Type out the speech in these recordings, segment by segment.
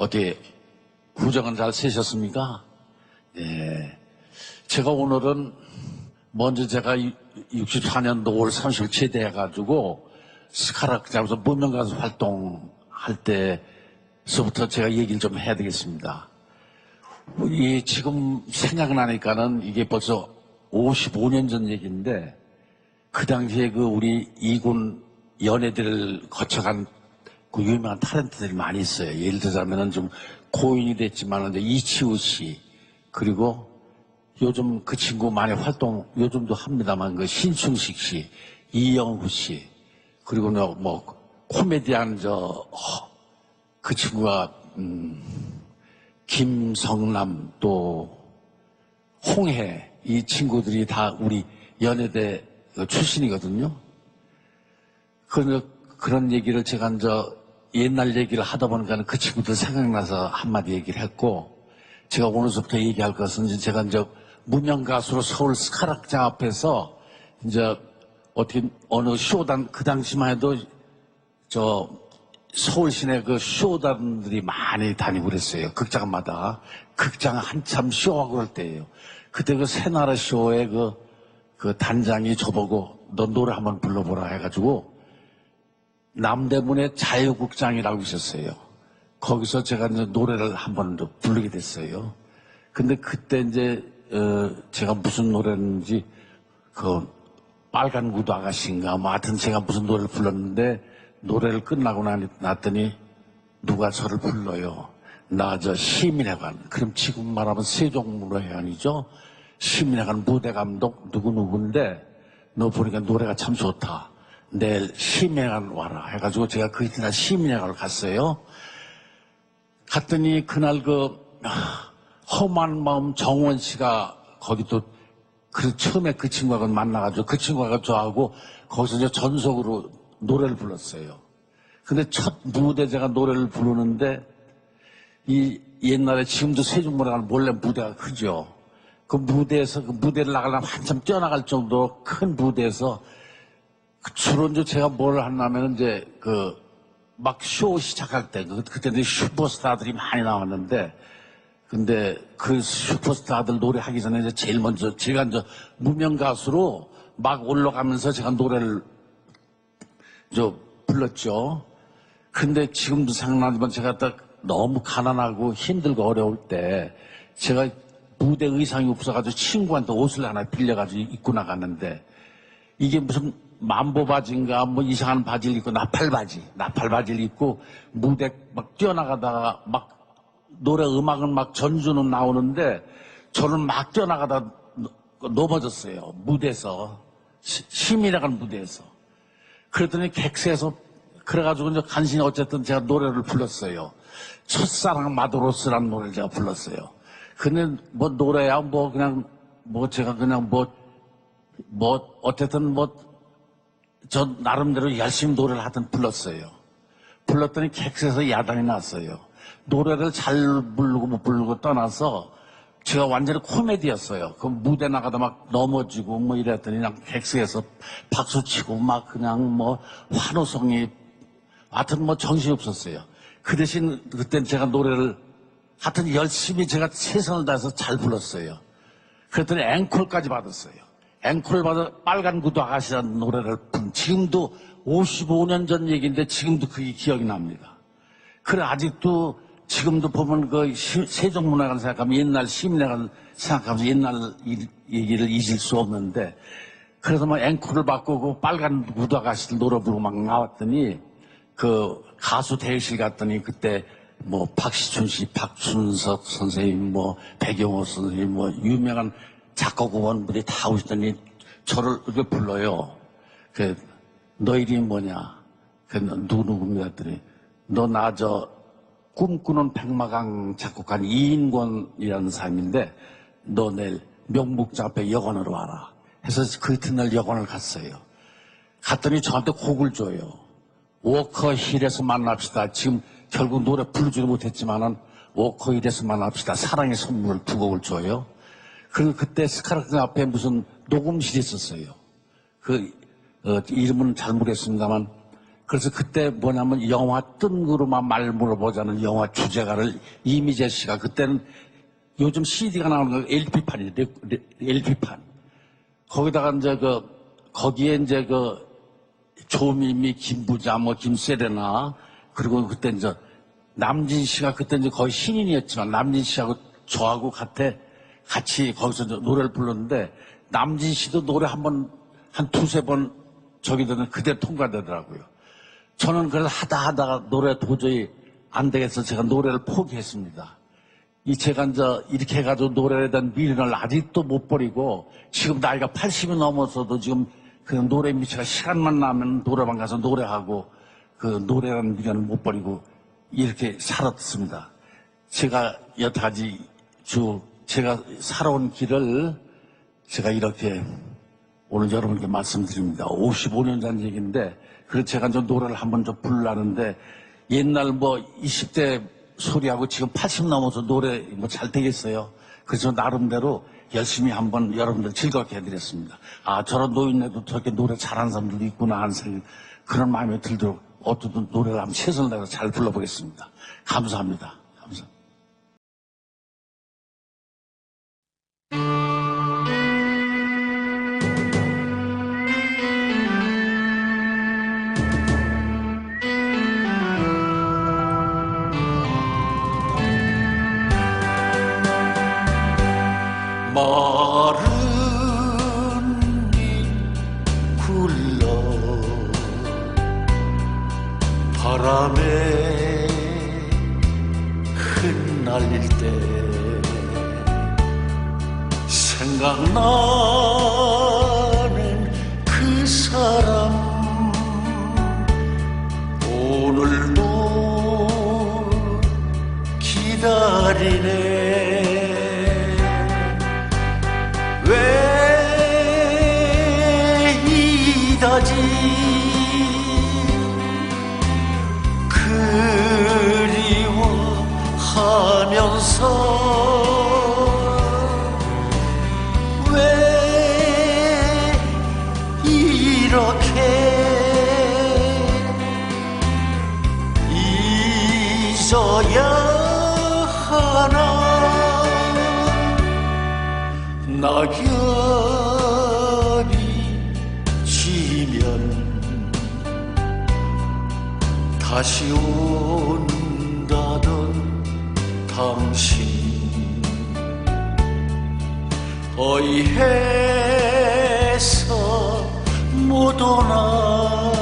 어디 구정은 잘 세셨습니까? 예. 제가 오늘은 먼저 제가 64년도 5월 30일 제대해가지고 스카락 잡아서 무명가수 활동할 때서부터 제가 얘기를 좀 해야 되겠습니다. 뭐, 이 지금 생각나니까는 이게 벌써 55년 전 얘기인데 그 당시에 그 우리 이군 연예대를 거쳐간 그 유명한 타렌트들이 많이 있어요. 예를 들자면은 좀 고인이 됐지만 이제 이치우 씨 그리고 요즘 그 친구 많이 활동 요즘도 합니다만 그 신충식 씨, 이영후 씨 그리고 뭐 코미디언 저그 친구가 음, 김성남 또 홍해 이 친구들이 다 우리 연예대 그 출신이거든요. 그, 그런 얘기를 제가 저 옛날 얘기를 하다 보니까 그 친구들 생각나서 한마디 얘기를 했고 제가 오늘부터 얘기할 것은 제가 이제 무명 가수로 서울 스카락장 앞에서 이제 어떻게 어느 쇼단 그 당시만 해도 저 서울 시내 그 쇼단들이 많이 다니고 그랬어요. 극장마다 극장 한참 쇼하고 그럴 때예요. 그때 그 새나라 쇼에 그, 그 단장이 저보고 너 노래 한번 불러보라 해가지고 남대문에 자유국장이라고 있었어요. 거기서 제가 이제 노래를 한 번 부르게 됐어요. 근데 그때 이제 어, 제가 무슨 노래인지 그 빨간 구두 아가씨인가 뭐 하여튼 제가 무슨 노래를 불렀는데 노래를 끝나고 나- 났더니 누가 저를 불러요. 나 저 시민회관. 그럼 지금 말하면 세종문화회관이죠. 시민회관 무대 감독 누구 누구인데 너 보니까 노래가 참 좋다. 내일 시민회관 와라 해가지고 제가 그 이튿날 시민회관을 갔어요. 갔더니 그날 그 아, 험한 마음 정원 씨가 거기 또 그 처음에 그 친구하고 만나가지고 그 친구가 저하고 거기서 이제 전속으로 노래를 불렀어요. 근데 첫 무대 제가 노래를 부르는데 이 옛날에 지금도 세종문화관 몰래 무대가 크죠. 그 무대에서 그 무대를 나가려면 한참 뛰어나갈 정도로 큰 무대에서 그 주로 이제 제가 뭘 하냐면 이제 그 막 쇼 시작할 때 그- 그때는 슈퍼스타들이 많이 나왔는데 근데 그 슈퍼스타들 노래하기 전에 이제 제일 먼저 제가 이제 무명 가수로 막 올라가면서 제가 노래를 저 불렀죠. 근데 지금도 생각나지만 제가 딱 너무 가난하고 힘들고 어려울 때 제가 무대 의상이 없어가지고 친구한테 옷을 하나 빌려가지고 입고 나갔는데 이게 무슨 만보 바지인가 뭐 이상한 바지를 입고 나팔 바지, 나팔 바지를 입고 무대 막 뛰어나가다가 막 노래 음악은 막 전주는 나오는데 저는 막 뛰어나가다 넘- 넘어졌어요 무대에서 시- 시민회관 무대에서 그랬더니 객세에서 그래가지고 이제 간신히 어쨌든 제가 노래를 불렀어요. 첫사랑 마도로스라는 노래를 제가 불렀어요. 근데 뭐 노래야 뭐 그냥 뭐 제가 그냥 뭐뭐 어쨌든 뭐 저 나름대로 열심히 노래를 하든 불렀어요. 불렀더니 객석에서 야단이 났어요. 노래를 잘 부르고 못 부르고 떠나서 제가 완전히 코미디였어요. 그 무대 나가다 막 넘어지고 뭐 이랬더니 그냥 객석에서 박수 치고 막 그냥 뭐 환호성이 하여튼 뭐 정신이 없었어요. 그 대신 그땐 제가 노래를 하여튼 열심히 제가 최선을 다해서 잘 불렀어요. 그랬더니 앵콜까지 받았어요. 앵콜 받아 빨간 구두 아가씨라는 노래를 부른 지금도 55년 전 얘기인데 지금도 그게 기억이 납니다. 그래 아직도 지금도 보면 그 시- 세종문화관 생각하면 옛날 시민회관 생각하면서 옛날 일- 얘기를 잊을 수 없는데 그래서 뭐 앵콜을 받고 그 빨간 구두 아가씨를 노래 부르고 막 나왔더니 그 가수 대회실 갔더니 그때 뭐 박시춘 씨, 박순석 선생님, 뭐 백영호 선생님, 뭐 유명한 작곡원분들이 다 오시더니 저를 이렇게 불러요. 그, 너 이름이 뭐냐? 그, 누구 누구입니다 했더니, 너 나 저 꿈꾸는 백마강 작곡한 이인권이라는 사람인데, 너 내일 명목자 앞에 여관으로 와라. 해서 그 이튿날 여관을 갔어요. 갔더니 저한테 곡을 줘요. 워커힐에서 만납시다. 지금 결국 노래 부르지도 못했지만은 워커힐에서 만납시다. 사랑의 선물을 두 곡을 줘요. 그리고 그때 스카라크 앞에 무슨 녹음실이 있었어요. 그 어, 이름은 잘 모르겠습니다만 그래서 그때 뭐냐면 영화 뜬구로만 말 물어보자는 영화 주제가를 이미재 씨가 그때는 요즘 CD가 나오는 거 LP판이에요. LP판. 거기다가 이제 그, 거기에 이제 그, 조미미, 김부자, 뭐, 김세레나, 그리고 그때 이제, 남진 씨가 그때 이제 거의 신인이었지만, 남진 씨하고 저하고 같아, 같이 거기서 노래를 불렀는데, 남진 씨도 노래 한 번, 한 두세 번, 저기 되는 그대 통과되더라고요. 저는 그래서 하다 하다가 노래 도저히 안 되겠어 제가 노래를 포기했습니다. 이 제가 이제 이렇게 해가지고 노래에 대한 미련을 아직도 못 버리고 지금 나이가 80이 넘어서도 지금 그 노래 미치가 시간만 나면 노래방 가서 노래하고 그 노래라는 미련을 못 버리고 이렇게 살았습니다. 제가 여태까지 주 제가 살아온 길을 제가 이렇게 오늘 여러분께 말씀드립니다. 55년 전 얘기인데, 그래서 제가 좀 노래를 한번 좀 부르려는데, 옛날 뭐 20대 소리하고 지금 80 넘어서 노래 뭐 잘 되겠어요. 그래서 나름대로 열심히 한번 여러분들 즐겁게 해드렸습니다. 아, 저런 노인네도 저렇게 노래 잘하는 사람들도 있구나 하는 생각, 그런 마음이 들도록 어떻든 노래를 한번 최선을 다해서 잘 불러보겠습니다. 감사합니다. 바람에 흩날릴 때 생각나는 그 사람 오늘도 기다리네 다시 온다던 당신. 어이해서 못 오나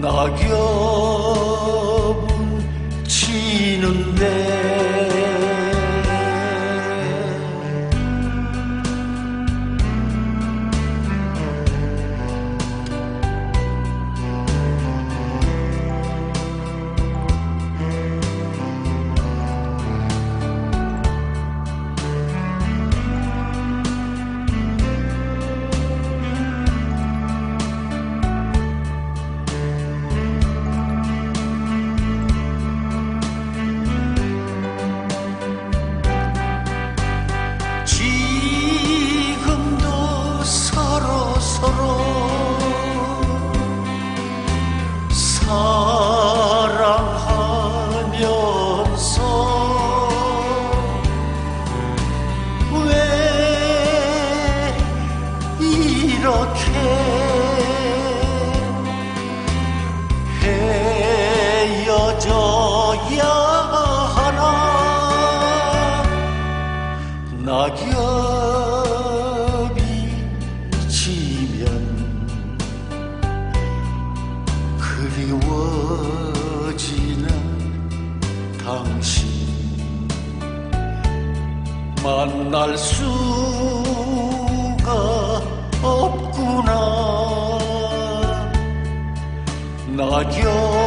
낙엽 낙엽이 지면 그리워지는 당신 만날 수가 없구나. 낙엽